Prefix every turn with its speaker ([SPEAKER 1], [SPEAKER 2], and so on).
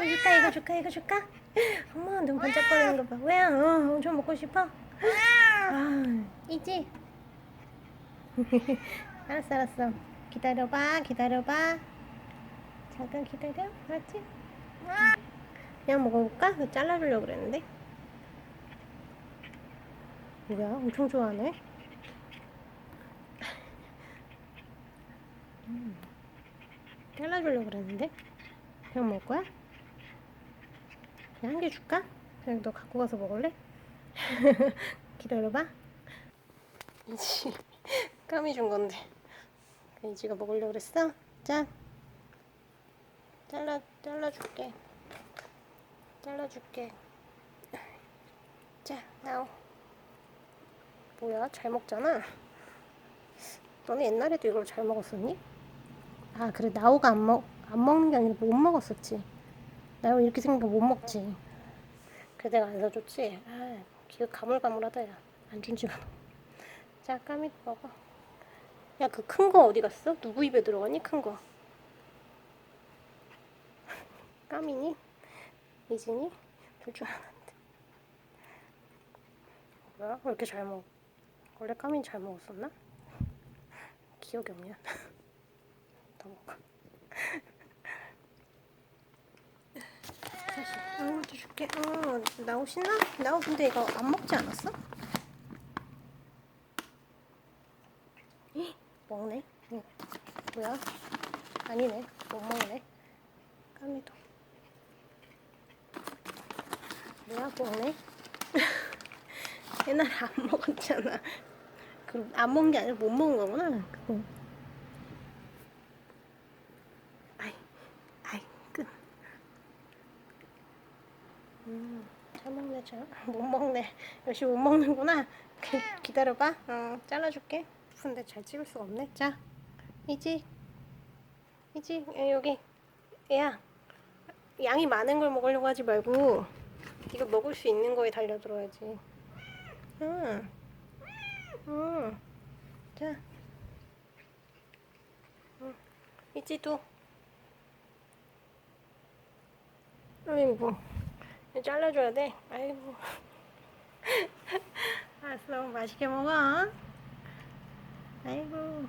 [SPEAKER 1] 어, 줄까 이거 줄까 이거 줄까? 엄마 눈 반짝거리는 거 봐. 왜? 어, 엄청 먹고 싶어? 아, 이지? 알았어 알았어. 기다려봐 기다려봐. 잠깐 기다려. 알았지? 그냥 먹어볼까? 나 잘라주려고 그랬는데. 뭐야? 엄청 좋아하네. 음. 잘라주려고 그랬는데. 그냥 먹을 거야? 그냥 한 개 줄까? 그냥 너 갖고 가서 먹을래? 기다려봐. 이지 까미 준 건데. 이지가 먹으려고 그랬어? 자. 잘라 잘라줄게. 잘라줄게. 자, 나오. 뭐야? 잘 먹잖아. 너네 옛날에도 이걸 잘 먹었었니? 아, 그래. 나오가 안 먹, 안 먹는 게 아니라 못 먹었었지. 나오 이렇게 생기면 못 먹지. 그래, 내가 안 사줬지? 아, 기억 가물가물하다, 야. 안 준지만. 자, 까미 먹어. 야, 그 큰 거 어디 갔어? 누구 입에 들어가니? 큰 거. 까미니? 이진이? 둘중 하나인데. 뭐야? 왜 이렇게 잘 먹어? 원래 까민 잘 먹었었나? 기억이 없냐? 더 먹어. 다시. 줄게. 어, 나오 신나? 나오 근데 이거 안 먹지 않았어? 헉, 먹네. 응. 뭐야? 아니네. 못 먹네. 까미도. 뭐야, 먹네? 옛날에 안 먹었잖아. 그럼 안 먹은 게 아니라 못 먹은 거구나. 그거. 아이, 아이, 끝. 음, 잘 먹네, 잘. 못 먹네. 역시 못 먹는구나. 기- 기다려봐. 어, 잘라줄게. 근데 잘 찍을 수가 없네. 자, 이지. 이지, 야, 여기. 야, 양이 많은 걸 먹으려고 하지 말고, 이거 먹을 수 있는 거에 달려들어야지. 응. 응. 자. 응. 이지도. 아이고. 잘라줘야 돼. 아이고. 알았어. 맛있게 먹어. 아이고.